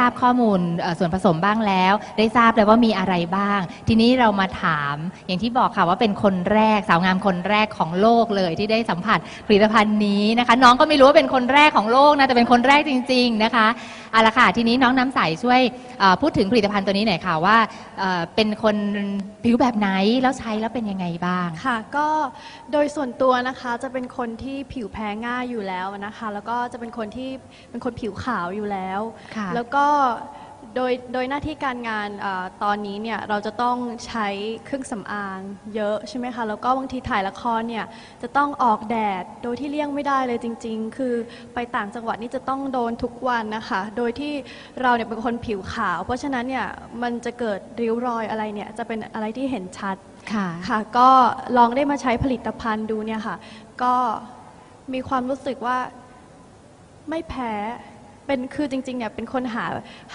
ทราบข้อมูลส่วนผสมบ้างแล้ว ได้ทราบแล้วว่ามีอะไรบ้าง ทีนี้เรามาถามอย่างที่บอกค่ะว่าเป็นคนแรกสาวงามคนแรกของโลกเลยที่ได้สัมผัสผลิตภัณฑ์นี้นะคะ น้องก็ไม่รู้ว่าเป็นคนแรกของโลกนะแต่เป็นคนแรกจริง ๆนะคะ เอาละค่ะ ทีนี้น้องน้ำใสช่วยเอ่อพูดถึงผลิตภัณฑ์ตัวนี้หน่อยค่ะว่าเอ่อเป็นคนผิวแบบไหนแล้วใช้แล้วเป็นยังไงบ้าง ค่ะก็โดยส่วนตัวนะคะจะเป็นคนที่ผิวแพ้ง่ายอยู่แล้วนะคะ แล้วก็จะเป็นคนที่เป็นคนผิวขาวอยู่แล้ว ค่ะ แล้วก็ โดยโดยหน้าที่การงานเออตอนนี้เนี่ยเราจะต้องใช้เครื่องสำอางเยอะใช่ไหมคะแล้วก็บางทีถ่ายละครเนี่ยจะต้องออกแดดโดยที่เลี่ยงไม่ได้เลยจริง ๆ คือไปต่างจังหวัดนี่จะต้องโดนทุกวันนะคะ โดยที่เราเนี่ยเป็นคนผิวขาว เพราะฉะนั้นเนี่ยมันจะเกิดริ้วรอยอะไรเนี่ยจะเป็นอะไรที่เห็นชัดค่ะ ค่ะ ก็ลองได้มาใช้ผลิตภัณฑ์ดูเนี่ยค่ะ ก็มีความรู้สึกว่าไม่แพ้ เป็นคือจริงๆเนี่ยเป็นคนหา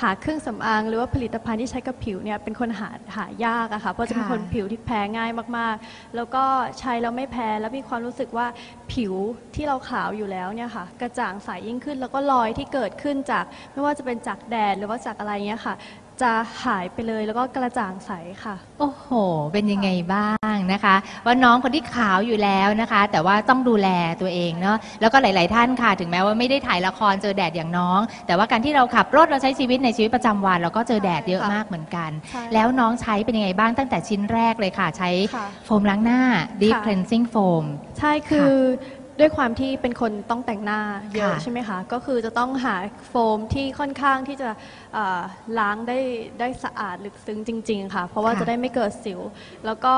หาเครื่องสำอาง หรือว่าผลิตภัณฑ์ที่ใช้กับผิวเนี่ยเป็นคนหาหายากอะค่ะเพราะจะเป็นค่ะคนผิวที่แพ้ง่ายมากๆ แล้วก็ใช้แล้วไม่แพ้แล้วมีความรู้สึกว่าผิวที่เราขาวอยู่แล้วเนี่ยค่ะกระจ่างใสยิ่งขึ้น แล้วก็รอยที่เกิดขึ้นจากไม่ว่าจะเป็นจากแดดหรือว่าจากอะไรเงี้ยค่ะ จะหายไปเลยแล้วก็กระจ่างใสค่ะ โอ้โห เป็นยังไงบ้างนะคะ ว่าน้องคนที่ขาวอยู่แล้วนะคะ แต่ว่าต้องดูแลตัวเองเนาะแล้วก็หลาย ๆ ท่านค่ะ ถึงแม้ว่าไม่ได้ถ่ายละครเจอแดดอย่างน้อง แต่ว่าการที่เราขับรถเราใช้ชีวิตในชีวิตประจำวันเราก็เจอแดดเยอะค่ะมากเหมือนกัน ใช่แล้วน้องใช้เป็นยังไงบ้างตั้งแต่ชิ้นแรกเลยค่ะ ใช้ค่ะโฟมล้างหน้า Deep ค่ะ Cleansing Foam ใช่คือ ด้วยความที่เป็นคนต้องแต่งหน้าเยอะค่ะ ใช่ไหมคะ ก็คือจะต้องหาโฟมที่ค่อนข้างที่จะเอ่อล้างได้ได้สะอาดลึกซึ้งจริง ๆ ค่ะ เพราะว่าค่ะ จะได้ไม่เกิดสิว แล้วก็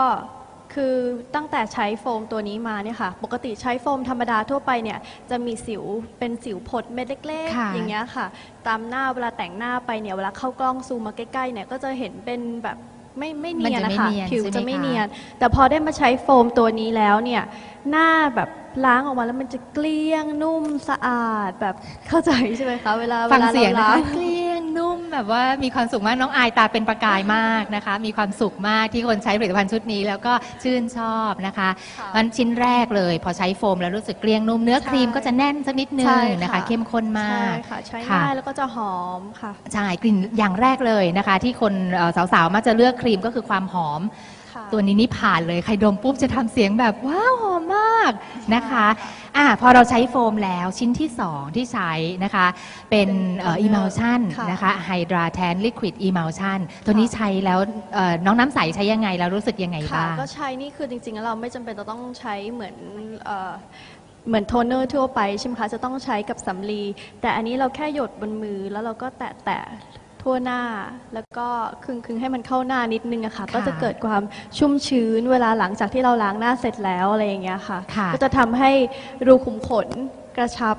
คือตั้งแต่ใช้โฟมตัวนี้มาเนี่ยค่ะ ปกติใช้โฟมธรรมดาทั่วไปเนี่ยจะมีสิวเป็นสิวผดเม็ดเล็กค่ะ ๆ อย่างเงี้ยค่ะ ตามหน้าเวลาแต่งหน้าไปเนี่ยเวลาเข้ากล้องซูมมาใกล้ๆเนี่ยก็จะเห็นเป็นแบบ ไม่ไม่เนียนมันจะไม่นะคะเนียนผิวใช่ไหมจะไม่คะ เนียน แต่พอได้มาใช้โฟมตัวนี้แล้วเนี่ย หน้าแบบล้างออกมาแล้วมันจะเกลี้ยงนุ่มสะอาดแบบเข้าใจใช่ไหมคะเวลาฟังวลาเสียงรานะล้าคะเกลี้ยงนุ่ม แบบว่ามีความสุขมากน้องอายตาเป็นประกายมากนะคะ มีความสุขมากที่คนใช้ผลิตภัณฑ์ชุดนี้ แล้วก็ชื่นชอบนะคะค่ะมันชิ้นแรกเลย พอใช้โฟมแล้วรู้สึกเกลี้ยงนุ่มเนื้อใช่ครีมก็จะแน่นสักนิดนึใช่งนะคะค่ะเข้มข้นมากใช่ค่ะใช้ค่ะง่ายแล้วก็จะหอมค่ะใช่กลิ่นอย่างแรกเลยนะคะ ที่คนเอ่อสาวๆมักจะเลือกครีมก็คือความหอมค่ะ ตัวนี้นี่ผ่านเลยใครดมปุ๊บจะทำเสียงแบบว้าวหอมมากนะคะอะพอเราใช้โฟมแล้วชิ้นที่ 2 ที่ใช้นะคะ เป็นเอ่อเป็น emulsion ค่ะนะคะ Hydra Tan Liquid Emulsion ตัวนี้ใช้แล้วเอ่อน้องน้ำใสใช้ยังไงแล้วรู้สึกยังไงค่ะบ้างก็ใช้นี่คือจริงๆแล้วเราไม่จำเป็นจะต้องใช้เหมือนเอ่อเหมือนโทนเนอร์ทั่วไปใช่ไหมคะ จะต้องใช้กับสำลี แต่อันนี้เราแค่หยดบนมือแล้วเราก็แตะแตะๆ ทั่วหน้า แล้วก็คึงคึงๆให้มันเข้าหน้านิดนึงอะค่ะ ก็จะเกิดความชุ่มชื้นเวลาหลังจากที่เราล้างหน้าเสร็จแล้วอะไรอย่างเงี้ยค่ะ ค่ะก็จะทำให้รูขุมขนกระชับ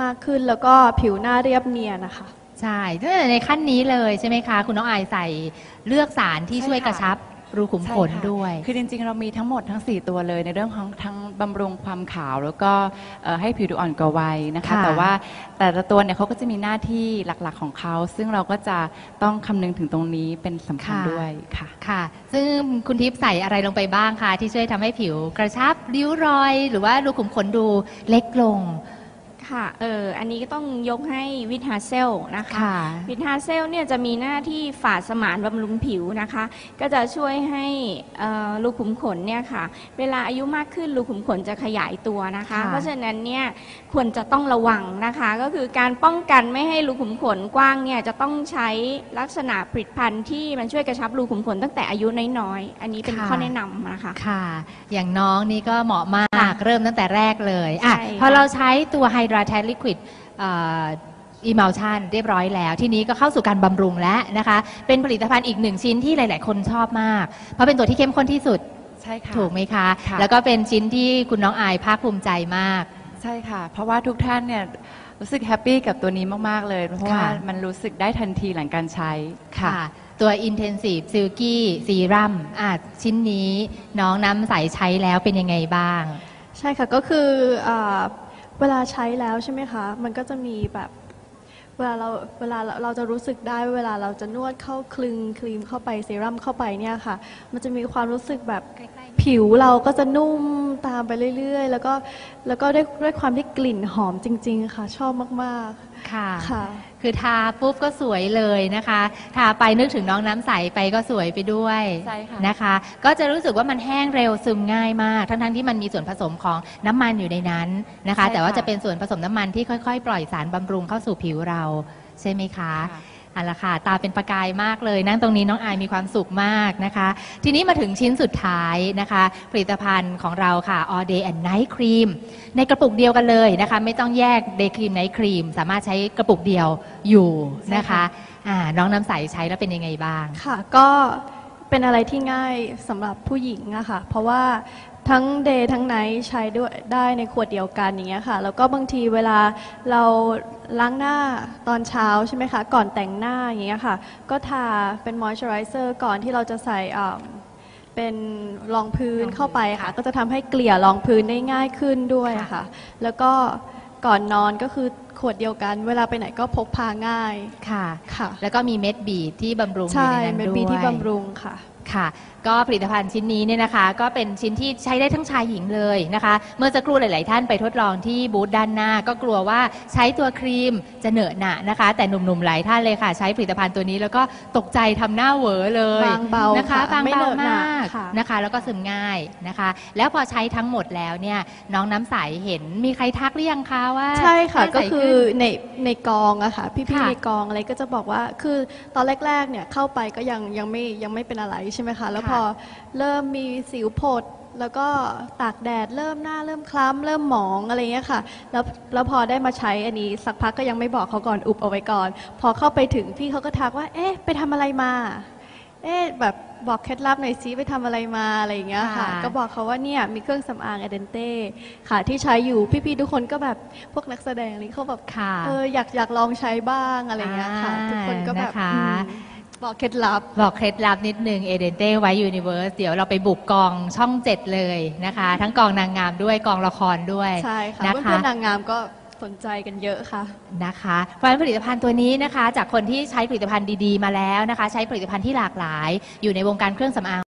มากขึ้นแล้วก็ผิวหน้าเรียบเนียนนะคะ ใช่ตั้งแต่ในขั้นนี้เลยใช่ไหมคะ คุณน้องอายใส่เลือกสารที่ใช่ช่วยค่ะ กระชับ รูขุมขนใช่ค่ะด้วย คือจริงๆ เรามีทั้งหมดทั้ง 4 ตัวเลยในเรื่องของทั้งบำรุงความขาวแล้วก็เอ่อให้ผิวดูอ่อนกว่าวัยนะคะ ค่ะ แต่ว่าแต่ละตัวเนี่ยเขาก็จะมีหน้าที่หลักๆของเขา ซึ่งเราก็จะต้องคำนึงถึงตรงนี้เป็นสำคัญด้วยค่ะ ค่ะ ซึ่งคุณทิพย์ใส่อะไรลงไปบ้างคะที่ช่วยทำให้ผิวกระชับริ้วรอย หรือว่ารูขุมขนดูเล็กลง ค่ะ เออ อันนี้ก็ต้องยกให้วิทาเซลนะคะ ค่ะ วิทาเซลเนี่ยจะมีหน้าที่ฝาดสมานบำรุงผิวนะคะ ก็จะช่วยให้เอ่อรูขุมขนเนี่ยค่ะ เวลาอายุมากขึ้นรูขุมขนจะขยายตัวนะคะ ค่ะ เพราะฉะนั้นเนี่ยควรจะต้องระวังนะคะ ก็คือการป้องกันไม่ให้รูขุมขนกว้างเนี่ยจะต้องใช้ลักษณะผลิตภัณฑ์ที่มันช่วยกระชับรูขุมขนตั้งแต่อายุน้อยๆ อันนี้เป็นค่ะข้อแนะนำนะคะ ค่ะ อย่างน้องนี่ก็เหมาะมากค่ะเริ่มตั้งแต่แรกเลยอะใช่ค่ะ พอเราใช้ตัว Hydra Tan Liquid อีมัลชันเรียบร้อยแล้ว ทีนี้ก็เข้าสู่การบำรุงแล้วนะคะ เป็นผลิตภัณฑ์อีกหนึ่งชิ้นที่หลาย ๆ คนชอบมาก เพราะเป็นตัวที่เข้มข้นที่สุด ใช่ค่ะ ถูกไหมคะค่ะแล้วก็เป็นชิ้นที่คุณน้องอายภาคภูมิใจมาก ใช่ค่ะ เพราะว่าทุกท่านเนี่ยรู้สึกแฮปปี้กับตัวนี้มาก ๆ เลย เพราะว่าค่ะมันรู้สึกได้ทันทีหลังการใช้ค่ะค่ะ ตัว Intensive Silky Serum อะชิ้นนี้น้องน้ำใสใช้แล้วเป็นยังไงบ้าง ใช่ค่ะก็คืออา เวลาใช้แล้วใช่ไหมคะ มันก็จะมีแบบเวลาเราเวลาเราจะรู้สึกได้เวลาเราจะนวดเข้าคลึงครีมเข้าไปเซรั่มเข้าไปเนี่ยค่ะ มันจะมีความรู้สึกแบบผิวเราก็จะนุ่มตามไปเรื่อยๆ แล้วก็แล้วก็ด้วยด้วยความที่กลิ่นหอมจริง ๆ ค่ะ ชอบมากๆ ค่ะค่ะ คือทาปุ๊บก็สวยเลยนะคะ ทาไปนึกถึงน้องน้ำใสไปก็สวยไปด้วยใช่ค่ะ นะคะ ก็จะรู้สึกว่ามันแห้งเร็วซึมง่ายมาก ทั้งๆที่มันมีส่วนผสมของน้ำมันอยู่ในนั้นนะคะ ใช่ค่ะแต่ว่าจะเป็นส่วนผสมน้ำมันที่ค่อย ๆ ปล่อยสารบำรุงเข้าสู่ผิวเราใช่ไหมคะ ค่ะ เอาละค่ะ ตาเป็นประกายมากเลย นั่งตรงนี้น้องอายมีความสุขมากนะคะ ทีนี้มาถึงชิ้นสุดท้ายนะคะ ผลิตภัณฑ์ของเราค่ะ All Day and Night Cream ในกระปุกเดียวกันเลยนะคะ ไม่ต้องแยก Day Cream Night Cream สามารถใช้กระปุกเดียวอยู่นะคะอ่าน้องน้ำใสใช้แล้วเป็นยังไงบ้าง ค่ะ ก็ เป็นอะไรที่ง่ายสำหรับผู้หญิงอะค่ะ เพราะว่าทั้งเดย์ทั้งไนท์ใช้ด้วยได้ในขวดเดียวกันอย่างเงี้ยค่ะ แล้วก็บางทีเวลาเราล้างหน้าตอนเช้าใช่ไหมคะ ก่อนแต่งหน้าอย่างเงี้ยค่ะ ก็ทาเป็นมอยส์เจอไรเซอร์ก่อนที่เราจะใส่อ่าเป็นรองพื้นเข้าไปค่ะ ก็จะทำให้เกลี่ยรองพื้นได้ง่ายขึ้นด้วยค่ะ แล้วก็ก่อนนอนก็คือ ขวดเดียวกัน เวลาไปไหนก็พกพาง่ายค่ะ ค่ะ แล้วก็มีเม็ดบีทที่บำรุงอยู่ใช่ในนั้นเป็นด้วยบีที่บำรุงค่ะ ค่ะก็ผลิตภัณฑ์ชิ้นนี้เนี่ยนะคะ ก็เป็นชิ้นที่ใช้ได้ทั้งชายหญิงเลยนะคะ เมื่อสักครู่หลาย ๆ ท่านไปทดลองที่บูธด้านหน้า ก็กลัวว่าใช้ตัวครีมจะเหนอะหนะนะคะ แต่หนุ่ม ๆ หลายท่านเลยค่ะ ใช้ผลิตภัณฑ์ตัวนี้แล้วก็ตกใจทำหน้าเหวอเลยบางเบานะคะค่ะบางไม่เบาเหนอะหนะมากค่ะ นะคะ แล้วก็ซึมง่ายนะคะ แล้วพอใช้ทั้งหมดแล้วเนี่ยน้องน้ำใสเห็นมีใครทักหรือยังคะว่าใช่ค่ะหน้าใสก็คือขึ้นในในกองอะค่ะ พี่ค่ะ ๆในกองอะไรก็จะบอกว่าคือตอนแรกๆเนี่ยเข้าไปก็ยังยังไม่ยังไม่เป็นอะไรใช่ไหมคะ แล้วค่ะพอเริ่มมีสิวผดแล้วก็ตากแดดเริ่มหน้าเริ่มคล้ำเริ่มหมองอะไรเงี้ยค่ะ แล้วแล้วพอได้มาใช้อันนี้สักพักก็ยังไม่บอกเขาก่อนอุบเอาไว้ก่อน พอเข้าไปถึงพี่เขาก็ทักว่า เอ๊ะ ไปทำอะไรมา เอ๊ะแบบ บอกเคล็ดลับหน่อยซิไปทำอะไรมาอะไรอย่างเงี้ยค่ะ ค่ะ ก็บอกเขาว่าเนี่ยมีเครื่องสำอางเอเดนเต้ค่ะที่ใช้อยู่พี่ๆทุกคนก็แบบพวกนักแสดงอะไรเขาแบบค่ะ เอออยากอยากลองใช้บ้างอะไรอย่างเงี้ยค่ะ อ่าทุกคนก็แบบนะคะ อืมบอกเคล็ดลับ บอกเคล็ดลับนิดนึงเอเดนเต้ไว้ยูนิเว r ร์สเดี๋ยวเราไปบุกกองช่องเจ็ดเลยนะคะ ทั้งกองนางงามด้วยกองละครด้วยใช่ค่ะนะเพื่คะอนๆนางงามก็ สนใจกันเยอะค่ะ นะคะเพราะฉะนั้นผลิตภัณฑ์ตัวนี้นะคะ จากคนที่ใช้ผลิตภัณฑ์ดีๆมาแล้วนะคะ ใช้ผลิตภัณฑ์ที่หลากหลาย อยู่ในวงการเครื่องสำอาง